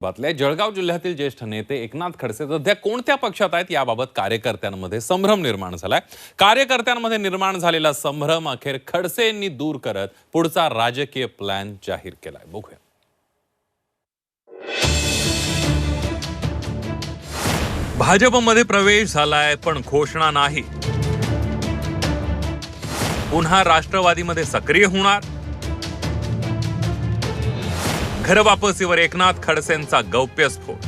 बातल्या जळगाव जिल्ह्यातील ज्येष्ठ नेते एकनाथ खडसे सध्या कोणत्या पक्षात आहेत याबाबत कार्यकर्त्यांमध्ये संभ्रम निर्माण झालाय. कार्यकर्त्यांमध्ये निर्माण झालेला संभ्रम अखेर खडसेंनी दूर करत पुढचा राजकीय प्लॅन जाहीर केलाय. बघूया. भाजपमध्ये प्रवेश झालाय पण घोषणा नाही. पुन्हा राष्ट्रवादीमध्ये सक्रिय होणार. घर वापसीवर एकनाथ खडसेंचा गौप्यस्फोट.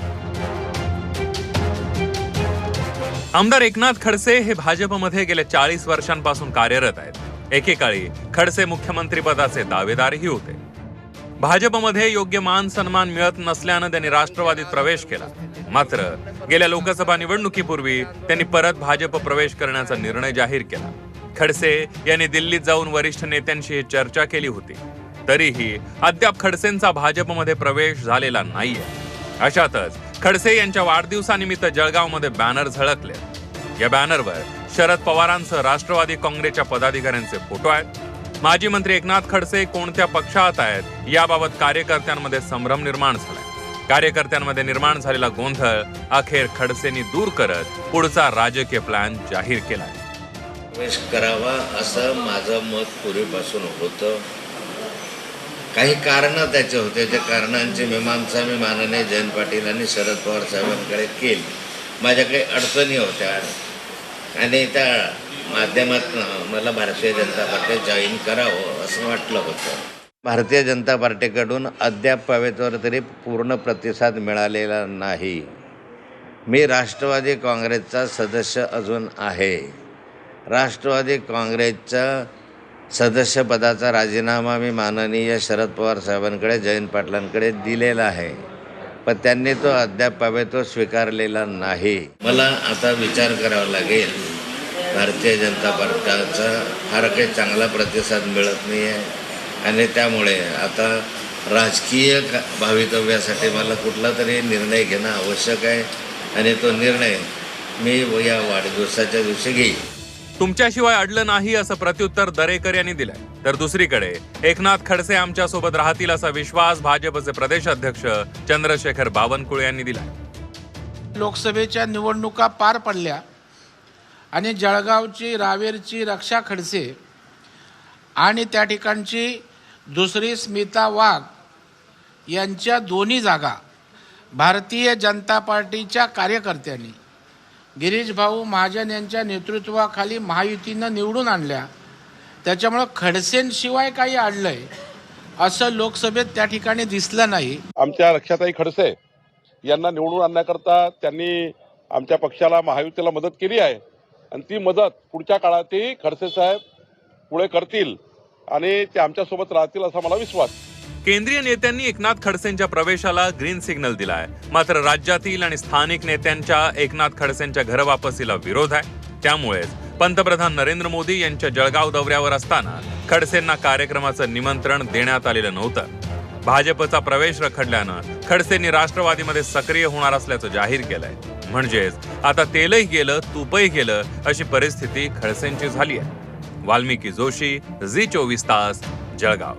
आमदार एकनाथ खडसे हे भाजपमध्ये गेल्या चाळीस वर्षांपासून कार्यरत आहेत. एकेकाळी खडसे मुख्यमंत्री पदाचे दावेदारही होते. भाजपमध्ये योग्य मान सन्मान मिळत नसल्यानं त्यांनी राष्ट्रवादीत प्रवेश केला. मात्र गेल्या लोकसभा निवडणुकीपूर्वी त्यांनी परत भाजप प्रवेश करण्याचा निर्णय जाहीर केला. खडसे यांनी दिल्लीत जाऊन वरिष्ठ नेत्यांशी चर्चा केली होती. तरीही अद्याप खडसेंचा भाजपमध्ये प्रवेश झालेला नाहीये. अशातच खडसे यांच्या वाढदिवसानिमित्त जळगावमध्ये बॅनर झळकले. या बॅनरवर शरद पवारांसह राष्ट्रवादी काँग्रेसच्या पदाधिकाऱ्यांचे फोटो आहेत. माजी मंत्री एकनाथ खडसे कोणत्या पक्षात आहेत याबाबत कार्यकर्त्यांमध्ये संभ्रम निर्माण झालाय. कार्यकर्त्यांमध्ये निर्माण झालेला गोंधळ अखेर खडसेंनी दूर करत पुढचा राजकीय प्लॅन जाहीर केला प्रवेश करावा असं माझं मत पूर्वीपासून होतं. काही कारणं त्याचे होते. त्या कारणांची मीमांसा मी माननीय जयंत पाटील आणि शरद पवार साहेबांकडे केली. माझ्या काही अडचणी होत्या. आणि त्या माध्यमातून मला भारतीय जनता पार्टी जॉईन करावं असं वाटलं होतं. भारतीय जनता पार्टीकडून अद्याप पवेतवर तरी पूर्ण प्रतिसाद मिळालेला नाही. मी राष्ट्रवादी काँग्रेसचा सदस्य अजून आहे. राष्ट्रवादी काँग्रेसचा सदस्यपदाचा राजीनामा मी माननीय शरद पवार साहेबांकडे जयंत पाटलांकडे दिलेला आहे. पण त्यांनी तो अद्याप हवे तो स्वीकारलेला नाही. मला आता विचार करावा लागेल. भारतीय जनता पक्षाचा फार काही चांगला प्रतिसाद मिळत नाही आहे आणि त्यामुळे आता राजकीय भावितव्यासाठी मला कुठला तरी निर्णय घेणं आवश्यक आहे. आणि तो निर्णय मी या वाढदिवसाच्या दिवशी घेईन. तुमच्याशिवाय अडलं नाही असं प्रत्युत्तर दरेकर यांनी दिलंय. तर दुसरीकडे एकनाथ खडसे आमच्यासोबत राहतील असा विश्वास भाजपचे प्रदेश अध्यक्ष चंद्रशेखर बावनकुळे यांनी दिलाय. लोकसभेच्या निवडणुका पार पडल्या आणि जळगावची रावेरची रक्षा खडसे आणि त्या ठिकाणची दुसरी स्मिता वाघ यांच्या दोन्ही जागा भारतीय जनता पार्टीच्या कार्यकर्त्यांनी गिरीश भाऊ महाजन यांच्या नेतृत्वाखाली महायुतीनं निवडून आणल्या. त्याच्यामुळं खडसेंशिवाय काही अडलंय असं लोकसभेत त्या ठिकाणी दिसलं नाही. आमच्या रक्षाताई खडसे यांना निवडून आणण्याकरता त्यांनी आमच्या पक्षाला महायुतीला मदत केली आहे. आणि ती मदत पुढच्या काळातही खडसे साहेब पुढे करतील आणि ते आमच्यासोबत राहतील असा मला विश्वास. केंद्रीय नेत्यांनी एकनाथ खडसेंच्या प्रवेशाला ग्रीन सिग्नल दिलाय. मात्र राज्यातील आणि स्थानिक नेत्यांच्या एकनाथ खडसेंच्या घरवापसीला विरोध आहे. त्यामुळेच पंतप्रधान नरेंद्र मोदी यांच्या जळगाव दौऱ्यावर असताना खडसेंना कार्यक्रमाचं निमंत्रण देण्यात आलेलं नव्हतं. भाजपचा प्रवेश रखडल्यानं खडसेंनी राष्ट्रवादीमध्ये सक्रिय होणार असल्याचं जाहीर केलंय. म्हणजेच आता तेलही गेलं तुपही गेलं अशी परिस्थिती खडसेंची झाली आहे. वाल्मिकी जोशी झी चोवीस तास जळगाव.